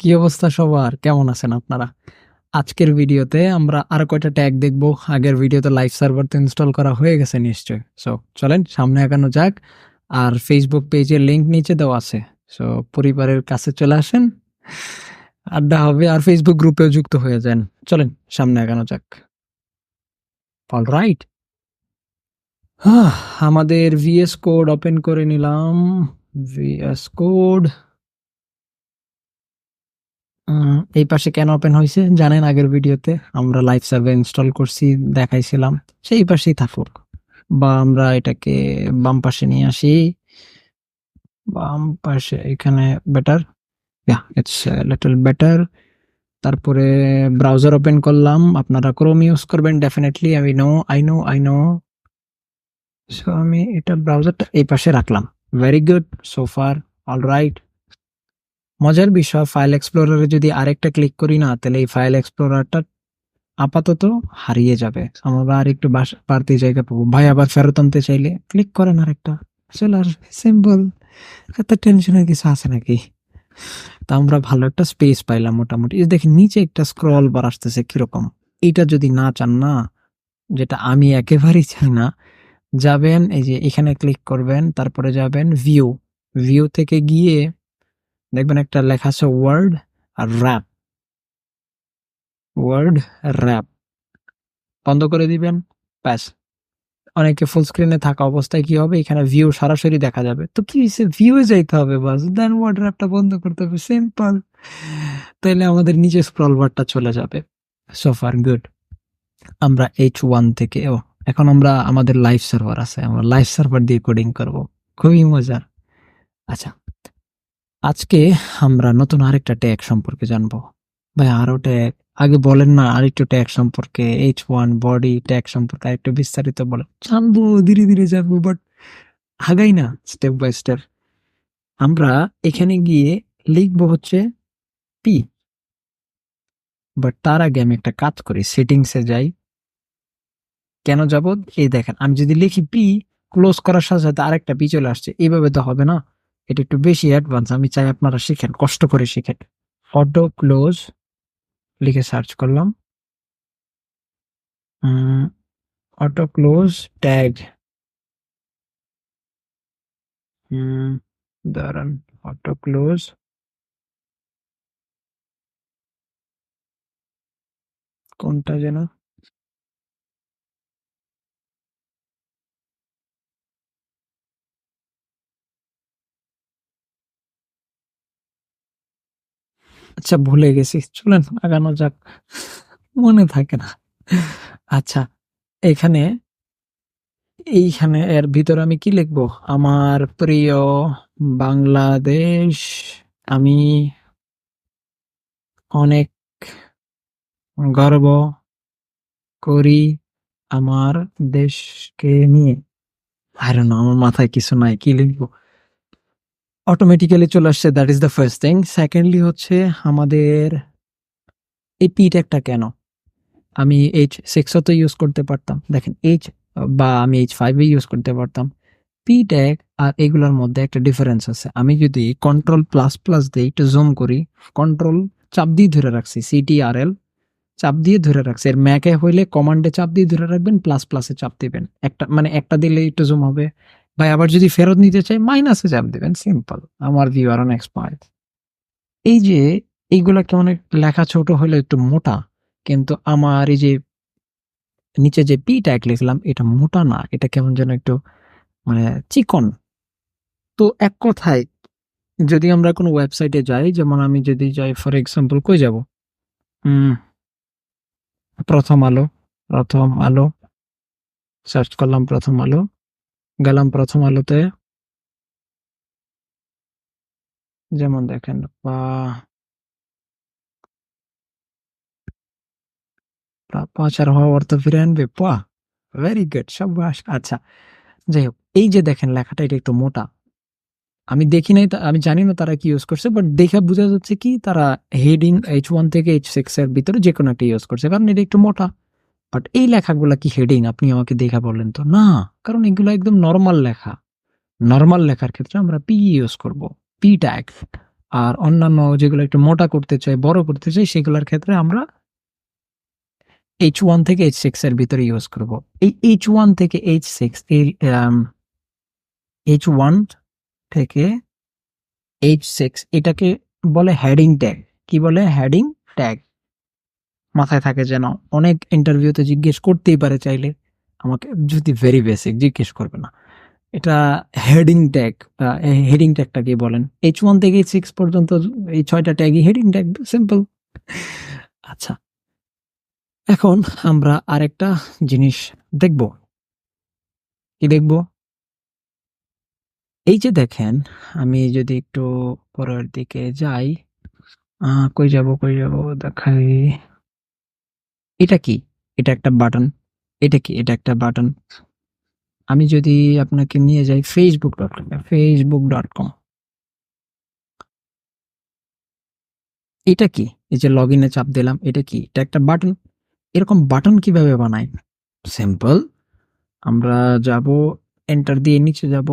কি অবস্থা সবার? কেমন আছেন আপনারা? আজকের ভিডিওতে আমরা আর কয়টা ট্যাগ দেখব। আগের ভিডিওতে লাইভ সার্ভার তো ইনস্টল করা হয়ে গেছে নিশ্চয় সো চলেন, সামনে আগানো যাক। আর ফেসবুক পেজের লিংক নিচে দেওয়া আছে। সো পরিবারের কাছে চলে আসেন। আড্ডা হবে আর ফেসবুক গ্রুপেও যুক্ত হয়ে যান। চলেন, সামনে আগানো যাক। অল রাইট আমাদের ভিএস কোড ওপেন করে নিলাম। ভিএস কোড এই পাশে কেন ওপেন হয়েছে জানেন আগের ভিডিওতে আমরা লাইভ সার্ভার ইনস্টল করছি, দেখাইছিলাম। সেই পাশেই থাকুক। বা আমরা এটাকে বাম পাশে নিয়ে আসি। বাম পাশে এখানে বেটার ইটস লিটল বেটার তারপরে ব্রাউজার ওপেন করলাম। আপনারা ক্রোম ইউজ করবেন ডেফিনেটলি আমি no I no I no so আমি এটা ব্রাউজারটা এই পাশে রাখলাম। Very good so far all right মজার বিষয় ফাইল এক্সপ্লোরারে যদি আরেকটা ক্লিক করি না, তাহলে এই ফাইল এক্সপ্লোরারটা আপাতত হারিয়ে যাবে। আমরা আর একটু বাড়তি জায়গা পাবো। ভাই, আবার ফেরত আনতে চাইলে ক্লিক করেন আরেকটা। চলে আসবে সিম্পল এত টেনশনের কিছু আছে নাকি? তা আমরা ভালো একটা স্পেস পাইলাম মোটামুটি। দেখেন, নিচে একটা স্ক্রল বার আসতেছে কীরকম? এটা যদি না চান না, যেটা আমি একেবারেই চাই না, যাবেন, এই যে এখানে ক্লিক করবেন, তারপরে যাবেন ভিউ ভিউ থেকে গিয়ে দেখবেন একটা লেখা আছে ওয়ার্ড আর র্যাপ ওয়ার্ড র্যাপ বন্ধ করে দিবেন, ব্যাস। অনেকে ফুল স্ক্রিনে থাকা অবস্থায় কি হবে? এখানে ভিউ সরাসরি দেখা যাবে। তো কি হয়েছে ভিউ যাইতে হবে বাস। দেন ওয়ার্ড র্যাপটা বন্ধ করতে হবে। সিম্পল তাইলে আমাদের নিচে স্ক্রল বারটা চলে যাবে। সো ফার গুড আমরা এইচ ওয়ান থেকে, ও, এখন আমরা আমাদের লাইভ সার্ভার আছে। আমরা লাইভ সার্ভার দিয়ে কোডিং করব। খুবই মজার। আচ্ছা। আজকে আমরা নতুন আরেকটা ট্যাগ সম্পর্কে জানব। ভাই, আরও ট্যাগ আগে বলেন না, আরেকটু ট্যাগ সম্পর্কে এইচ ওয়ান বডি ট্যাগ সম্পর্কে আরেকটু বিস্তারিত বলেন। জানব, ধীরে ধীরে জানব বাট আগাই না স্টেপ বাই স্টেপ আমরা এখানে গিয়ে লিখব হচ্ছে পি বাট তার আগে আমি একটা কাজ করি সেটিংসে যাই। কেন যাব? এই দেখেন, আমি যদি লিখি পি ক্লোজ করার সাথে সাথে আরেকটা পি চলে আসছে। এইভাবে তো হবে না। এটা একটু বেশি অ্যাডভান্স আমি চাই আপনারা শিখেন, কষ্ট করে শিখেন। অটো ক্লোজ লিখে সার্চ করলাম। অটো ক্লোজ ট্যাগ দাঁড়ান অটো ক্লোজ কোনটা যেন আচ্ছা ভুলে গেছি। চলেন, আগানো যাক। মনে থাকে না। আচ্ছা এখানে, এইখানে এর ভিতরে আমি কি লিখব? আমার প্রিয় বাংলাদেশ, আমি অনেক গর্ব করি আমার দেশকে নিয়ে। আর না আমার মাথায় কিছু নাই। কি লিখব? অটোমেটিক্যালি চলে আসছে that is the first thing secondly হচ্ছে আমাদের এই পি ট্যাগটা কেন? আমি এইচ সিক্সও তো ইউজ করতে পারতাম। দেখেন এইচ বা আমি এইচ ফাইভে ইউজ করতে পারতাম। পি ট্যাগ আর এগুলোর মধ্যে একটা ডিফারেন্স আছে। আমি যদি কন্ট্রোল প্লাস প্লাস দিয়ে একটু জুম করি কন্ট্রোল চাপ দিয়ে ধরে রাখছি সিটি আর এল চাপ দিয়ে ধরে রাখছি। এর ম্যাকে হইলে কমান্ডে চাপ দিয়ে ধরে রাখবেন প্লাস প্লাসে চাপ দিবেন। একটা মানে একটা দিলে একটু জুম হবে। ভাই, আবার যদি ফেরত নিতে চাই মাইনাসে চাপ দেবেন। সিম্পল আমার ভিউ আর অন এক্সপার্ট এই যে, এইগুলা কেমন লেখা ছোট হলে একটু মোটা, কিন্তু আমার এই যে, নিচে যে পি ট্যাগ লিখলাম, এটা মোটা না, এটা কেমন যেন একটু মানে চিকন। তো এক কথায়, যদি আমরা কোনো ওয়েবসাইটে যাই, যেমন আমি যদি যাই ফর এক্সাম্পল কই যাব? প্রথম আলো প্রথম আলো সার্চ করলাম প্রথম আলো। গেলাম প্রথম আলোতে। যেমন দেখেন হওয়া ভেরি গুড আচ্ছা যাই হোক, এই যে দেখেন লেখাটা, এটা একটু মোটা। আমি আমি তারা কি ইউজ করছে বাট দেখে বোঝা যাচ্ছে কি তারা হেডিং এইচ ওয়ান থেকে এইচ সিক্স এর ভিতরে একটা ইউজ করছে, কারণ এটা একটু মোটা। বাট এই লেখাগুলা কি হেডিং আপনি আমাকে দেখা বললেন তো। না, কারণ এগুলো একদম নর্মাল লেখা। নর্মাল লেখার ক্ষেত্রে আমরা পি ইউজ করব। পি ট্যাগ আর অন্যান্য যেগুলো একটু মোটা করতে চাই, বড় করতে চাই, সেগুলোর ক্ষেত্রে আমরা এইচ ওয়ান থেকে এইচ সিক্স এর ভিতরে ইউজ করব। এই এইচ ওয়ান থেকে এইচ সিক্স এই এইচ ওয়ান থেকে এইচ সিক্স এটাকে বলে হেডিং ট্যাগ কি বলে? হেডিং ট্যাগ মাথায় থাকে যেন অনেক ইন্টারভিউতে জিজ্ঞেস করতেই পারে চাইলে। আমাকে যদি ভেরি বেসিক জিজ্ঞেস করবে না। এটা হেডিং ট্যাগ হেডিং ট্যাগটা কি বলেন। এইচ ওয়ান থেকে সিক্স পর্যন্ত এই ছয়টা ট্যাগই হেডিং ট্যাগ সিম্পল আচ্ছা এখন আমরা আরেকটা জিনিস দেখব। কি দেখব? এই যে দেখেন, আমি যদি একটু পরের দিকে যাই কই যাব কই যাব, দেখাই। এটা কি? এটা একটা বাটন এটা কি? এটা একটা বাটন আমি যদি আপনাকে নিয়ে যাই Facebook dot com Facebook dot com এটা কি? এই যে লগ ইনে চাপ দিলাম, এটা কি? এটা একটা বাটন এরকম বাটন কীভাবে বানাই? সিম্পল আমরা যাব এন্টার দিয়ে নিচে যাব।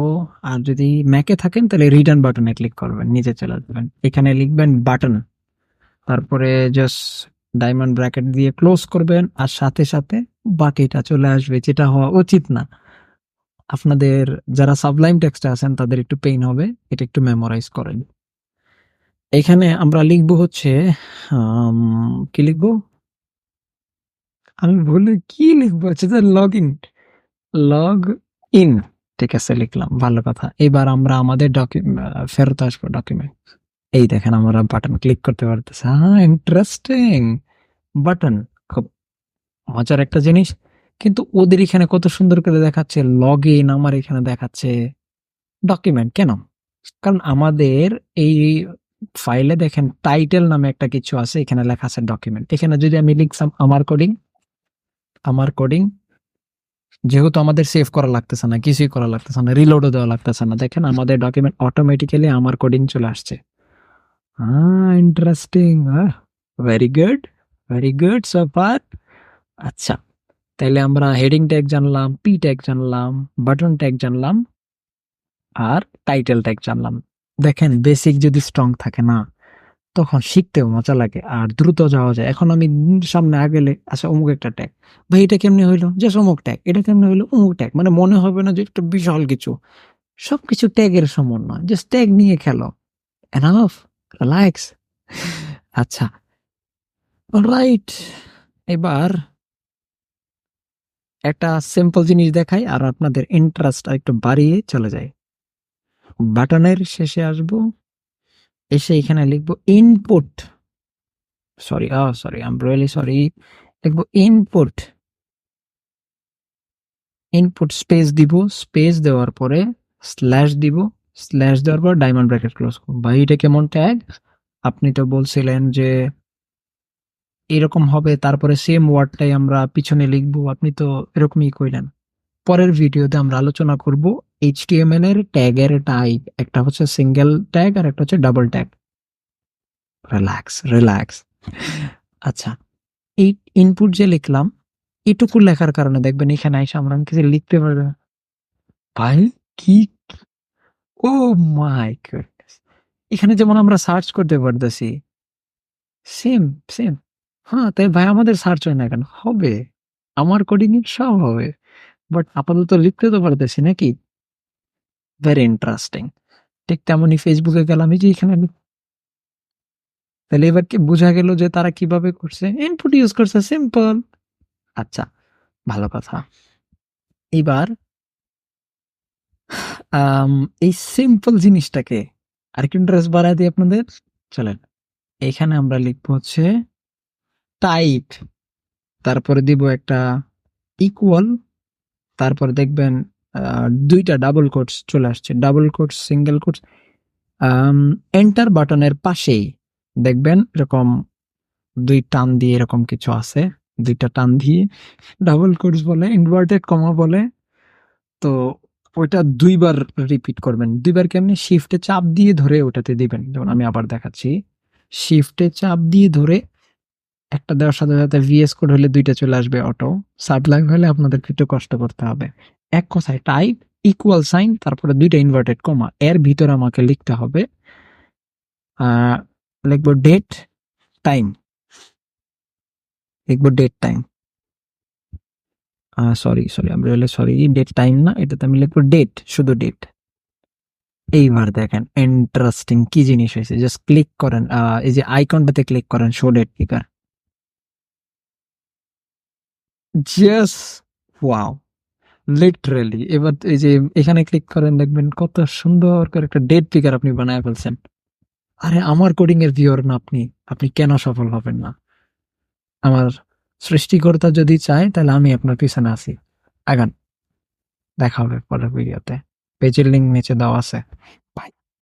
আর যদি ম্যাকে থাকেন, তাহলে রিটার্ন বাটনে ক্লিক করবেন, নিচে চলে আসবেন। এখানে লিখবেন বাটন তারপরে জাস্ট ডায়মন্ড ব্র্যাকেট দিয়ে ক্লোজ করবেন আর সাথে সাথে বাকিটা চলে আসবে, যেটা হওয়া উচিত না। আপনাদের যারা সাবলাইম টেক্সটে আছেন, তাদের একটু পেইন হবে, এটা একটু মেমোরাইজ করেন। এখানে আমরা লিখব হচ্ছে কি লিখব? আমি ভুলে কি লিখব? হচ্ছে লগ ইন লগ ইন ঠিক আছে, লিখলাম, ভালো কথা। এবার আমরা আমাদের ডকুমেন্ট ফেরত আসব ডকুমেন্ট এই দেখেন আমরা বাটন ক্লিক করতে পারতেছি। হ্যাঁ ইন্টারেস্টিং বাটন, খুব মজার একটা জিনিস। কিন্তু ওদের এখানে কত সুন্দর করে দেখাচ্ছে লগ ইন আমার এখানে দেখাচ্ছে ডকুমেন্ট কেন? কারণ আমাদের এই ফাইলে দেখেন টাইটেল নামে একটা কিছু আছে, এখানে লেখা আছে ডকুমেন্ট এখানে যদি আমি লিখতাম আমার কোডিং আমার কোডিং যেহেতু আমাদের সেভ করা লাগতেছে না, কিছুই করা লাগতেছে না রিলোডও দেওয়া লাগতেছে না। দেখেন আমাদের ডকুমেন্ট অটোমেটিক্যালি আমার কোডিং চলে আসছে। Interesting very good very good so far আচ্ছা তাইলে আমরা হেডিং ট্যাগ জানলাম পি ট্যাগ জানলাম বাটন ট্যাগ জানলাম, আর টাইটেল ট্যাগ জানলাম। দেখেন বেসিক যদি স্ট্রং থাকে না, তখন শিখতেও মজা লাগে, আর দ্রুত যাওয়া যায়। এখন আমি সামনে আগেলে আচ্ছা অমুক একটা ট্যাগ ভাই, এটা কেমনি হইল? যে অমুক ট্যাগ এটা কেমনি হইল? অমুক ট্যাগ মানে মনে হবে না যে একটা বিশাল কিছু। সবকিছু ট্যাগের সমন্বয় জাস্ট ট্যাগ নিয়ে খেলো। এনাফ রিল্যাক্স আচ্ছা রাইট এবার একটা সিম্পল জিনিস দেখাই আর আপনাদের ইন্টারেস্ট একটু বাড়িয়ে চলে যায় বাটনের শেষে আসব। এসে এখানে লিখব input sorry uh sorry um really sorry লিখব ইনপুট ইনপুট স্পেস দিব। স্পেস দেওয়ার পরে স্ল্যাশ দিব। স্ল্যাশ দেওয়ার পর ডায়মন্ড ব্র্যাকেট ক্লোজ করব। ভাই, এটা কেমন ট্যাগ আপনি তো বলছিলেন যে এরকম হবে, তারপরে সেম ওয়ার্ডটাই আমরা পিছনে লিখব। আপনি তো এরকমই কইলেন। পরের ভিডিওতে আমরা আলোচনা করব এইচটিএমএল এর ট্যাগের টাইপ একটা হচ্ছে সিঙ্গেল ট্যাগ আর একটা হচ্ছে ডাবল ট্যাগ রিল্যাক্স রিল্যাক্স আচ্ছা এই ইনপুট যে লিখলাম, এটুকু লেখার কারণে দেখবেন এখানে এসে আমরা কিছু লিখতে পারব। ভাই কি? ও মাই গুডনেস এখানে যেমন আমরা সার্চ করতে পারতেছি সেম সেম হ্যাঁ তাই ভাই আমাদের সার্চ হয় না কেন? হবে। আমার কোডিং এর সব হবে। বাট আপাতত লিখতে তো পারতেছি নাকি? ভেরি ইন্টারেস্টিং ঠিক তেমনই ফেসবুকে গেলাম, এই যে এখানে তাহলে এবার কি বোঝা গেল যে তারা কীভাবে করছে? ইনপুট ইউজ করছে সিম্পল আচ্ছা ভালো কথা। এবার এই সিম্পল জিনিসটাকে আরেকটু ইন্টারেস্ট বাড়ায় দিই আপনাদের। চলেন, এখানে আমরা লিখব হচ্ছে টাইপ তারপরে দিব একটা ইকুয়াল তারপর দেখবেন দুইটা ডাবল কোটস চলে আসছে। Double quotes single quotes enter বাটনের পাশেই দেখবেন এরকম দুই টান দিয়ে এরকম কিছু আছে। দুইটা টান দিয়ে ডাবল কোটস বলে ইনভার্টেড কমা বলে। তো ওইটা দুইবার রিপিট করবেন। দুইবার কেমনি শিফটে চাপ দিয়ে ধরে ওটাতে দিবেন। যেমন আমি আবার দেখাচ্ছি। শিফটে চাপ দিয়ে ধরে একটা দেওয়ার সাথে সাথে ভিএস কোড হলে দুইটা চলে আসবে অটো সাবলাইভ হলে আপনাদেরকে একটু কষ্ট করতে হবে। এক কথায় টাইপ ইকুয়াল সাইন তারপরে দুইটা ইনভার্টেড কমা এর ভিতরে আমাকে লিখতে হবে লিখব ডেট টাইম লিখব ডেট টাইম সরি সরি আমি বলে সরি ডেট টাইম না, এটাতে আমি লিখব ডেট শুধু ডেট এইবার দেখেন ইন্টারেস্টিং কি জিনিস হয়েছে জাস্ট ক্লিক করেন এই যে আইকনটাতে ক্লিক করেন show date picker just wow literally এবার এই যে এখানে ক্লিক করেন, দেখবেন কত সুন্দর করে একটা ডেট পিকার আপনি বানায় ফেলছেন। আরে, আমার কোডিং এর ভিউর না আপনি। আপনি কেন সফল হবেন না? আমার সৃষ্টিকর্তা যদি চায়, তাহলে আমি আপনার পিছনে আছি। আগান, দেখা হবে পরের ভিডিওতে পেজের লিঙ্ক নিচে দেওয়া আছে।